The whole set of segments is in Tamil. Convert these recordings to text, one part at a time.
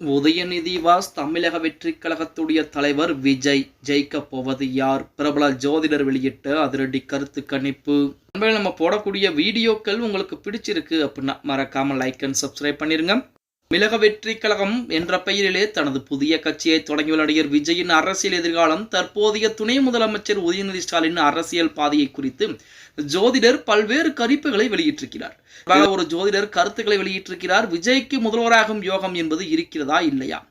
உதயநிதி வாஸ் தமிழக வெற்றி கழகத்துடைய தலைவர் விஜய் ஜெயிக்கப் போவது யார்? பிரபல ஜோதிடர் வெளியிட்ட அதிரடி கருத்து கணிப்பு. நம்ம போடக்கூடிய வீடியோக்கள் உங்களுக்கு பிடிச்சிருக்கு அப்படின்னா மறக்காம லைக் அண்ட் சப்ஸ்கிரைப் பண்ணிருங்க. மிளக வெற்றி கழகம் என்ற பெயரிலே தனது புதிய கட்சியை தொடங்கியுள்ள நடிகர் விஜயின் அரசியல் எதிர்காலம் தற்போதைய துணை முதலமைச்சர் உதயநிதி ஸ்டாலின் அரசியல் பாதையை குறித்து ஜோதிடர் பல்வேறு கருப்புகளை வெளியிட்டிருக்கிறார். ஒரு ஜோதிடர் கருத்துக்களை வெளியிட்டிருக்கிறார். விஜய்க்கு முதல்வராகும் யோகம் என்பது இருக்கிறதா? இல்லையா?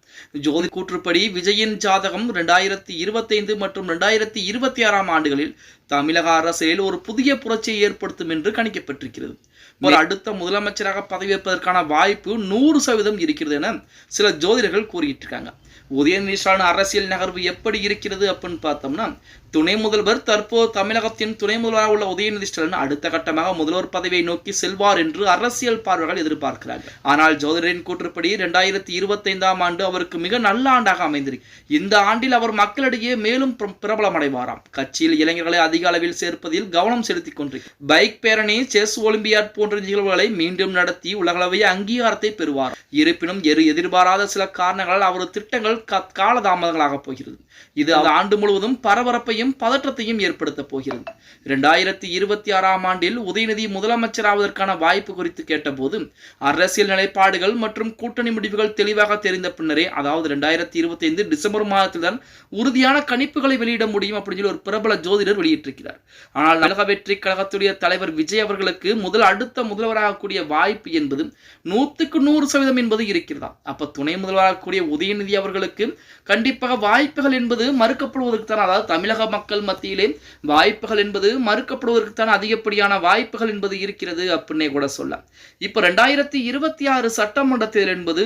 ஜோதி கூற்றுப்படி விஜயின் ஜாதகம் ரெண்டாயிரத்தி இருபத்தைந்து மற்றும் ரெண்டாயிரத்தி இருபத்தி ஆறாம் ஆண்டுகளில் தமிழக அரசியலில் ஒரு புதிய புரட்சியை ஏற்படுத்தும் என்று கணிக்கப்பட்டிருக்கிறது. ஒரு அடுத்த முதலமைச்சராக பதவியேற்பதற்கான வாய்ப்பு நூறு சதவீதம் இருக்கிறது என சில ஜோதிடர்கள் கூறிட்டு இருக்காங்க உதயநிதி ஸ்டாலின் அரசியல் நகர்வு எப்படி இருக்கிறது அப்படின்னு பார்த்தோம்னா துணை முதல்வர் தற்போது தமிழகத்தின் துணை முதல்வராக உள்ள உதயநிதி ஸ்டாலின் அடுத்த கட்டமாக முதல்வர் பதவியை நோக்கி செல்வார் என்று அரசியல் பார்வைகள் எதிர்பார்க்கிறார்கள். ஆனால் ஜோதிடரின் கூற்றுப்படி இரண்டாயிரத்தி இருபத்தைந்தாம் ஆண்டு அவருக்கு மிக நல்ல ஆண்டாக அமைந்திருக்கு இந்த ஆண்டில் அவர் மக்களிடையே மேலும் பிர- பிரபலமடைவாராம். கட்சியில் இளைஞர்களை அதிக அளவில் சேர்ப்பதில் கவனம் செலுத்திக் கொண்டு பைக் பேரணி செஸ் ஒலிம்பியாட் போன்ற நிகழ்வுகளை மீண்டும் நடத்தி உலகளவிய அங்கீகாரத்தை பெறுவார். இருப்பினும் எரு எதிர்பாராத சில காரணங்களால் அவரது திட்டங்கள் காலதாமதங்களாக போகிறது. இது அந்த ஆண்டு முழுவதும் பரபரப்பையும் பதற்றத்தையும் ஏற்படுத்த போகிறது. இரண்டாயிரத்தி இருபத்தி ஆறாம் ஆண்டில் உதயநிதி முதலமைச்சராவதற்கான வாய்ப்பு குறித்து கேட்டபோது அரசியல் நிலைப்பாடுகள் மற்றும் கூட்டணி முடிவுகள் தெளிவாக தெரிந்த பின்னரே அதாவது ரெண்டாயிரத்தி இருபத்தி ஐந்து டிசம்பர் மாதத்தில் தான் உறுதியான கணிப்புகளை வெளியிட முடியும் அப்படின்னு சொல்லி ஒரு பிரபல ஜோதிடர் வெளியிட்டிருக்கிறார். ஆனால் நலக வெற்றி கழகத்துடைய தலைவர் விஜய் அவர்களுக்கு முதல் அடுத்த முதல்வராகக்கூடிய வாய்ப்பு என்பது நூற்றுக்கு நூறு சதவீதம் என்பது இருக்கிறதா? அப்ப துணை முதல்வராகக்கூடிய உதயநிதி அவர்களுக்கு கண்டிப்பாக வாய்ப்புகள் என்பது மறுக்கப்படுவதற்கு தான் அதாவது தமிழக மக்கள் மத்தியிலே வாய்ப்புகள் என்பது மறுக்கப்படுவதற்கு தான் அதிகப்படியான வாய்ப்புகள் என்பது இருக்கிறது அப்படின்னே கூட சொல்லலாம். இப்போ ரெண்டாயிரத்தி இருபத்தி ஆறு சட்டமன்ற தேர்தல் என்பது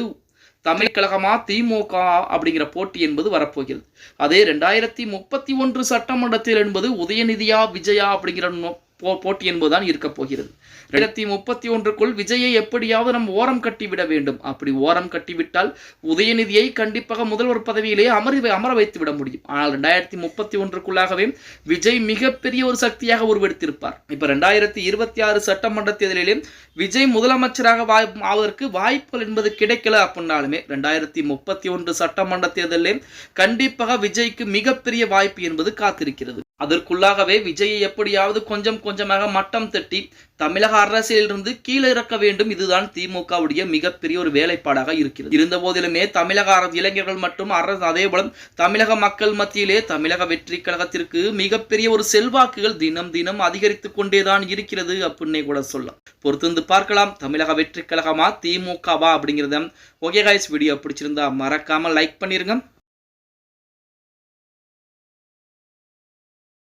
தமிழ் கழகமா திமுக அப்படிங்கிற போட்டி என்பது வரப்போகிறது. அதே ரெண்டாயிரத்தி முப்பத்தி ஒன்று சட்டமன்றத்தில் என்பது உதயநிதியா விஜயா அப்படிங்கிற நோ- போ- போட்டி என்பதுதான் இருக்கப் போகிறது. ரெண்டாயிரத்தி முப்பத்தி ஒன்றுக்குள் விஜயை எப்படியாவது நம் ஓரம் கட்டிவிட வேண்டும். அப்படி ஓரம் கட்டிவிட்டால் உதயநிதியை கண்டிப்பாக முதல்வர் பதவியிலேயே அமர் அமர வைத்து விட முடியும். ஆனால் ரெண்டாயிரத்தி முப்பத்தி ஒன்றுக்குள்ளாகவே விஜய் மிகப்பெரிய ஒரு சக்தியாக உருவெடுத்திருப்பார். இப்போ ரெண்டாயிரத்தி இருபத்தி ஆறு சட்டமன்ற தேர்தலிலே விஜய் முதலமைச்சராக வாய் ஆவதற்கு வாய்ப்புகள் என்பது கிடைக்கல அப்படின்னாலுமே ரெண்டாயிரத்தி முப்பத்தி ஒன்று சட்டமன்ற தேர்தலிலே கண்டிப்பாக விஜய்க்கு மிகப்பெரிய வாய்ப்பு என்பது காத்திருக்கிறது. அதற்குள்ளாகவே விஜயை எப்படியாவது கொஞ்சம் கொஞ்சமாக மட்டம் தட்டி தமிழக அரசியலிருந்து கீழே இறக்க வேண்டும். இதுதான் திமுகவுடைய மிகப்பெரிய ஒரு வேலைப்பாடாக இருக்கிறது. இருந்த போதிலுமே தமிழக அரசு இளைஞர்கள் மற்றும் அரசு அதே போல தமிழக மக்கள் மத்தியிலே தமிழக வெற்றி கழகத்திற்கு மிகப்பெரிய ஒரு செல்வாக்குகள் தினம் தினம் அதிகரித்து கொண்டேதான் இருக்கிறது அப்படின்னே கூட சொல்லலாம். பொறுத்திருந்து பார்க்கலாம். தமிழக வெற்றி கழகமா திமுகவா அப்படிங்கிறத. ஓகே காய்ஸ் வீடியோ பிடிச்சிருந்தா மறக்காம லைக் பண்ணிருங்க.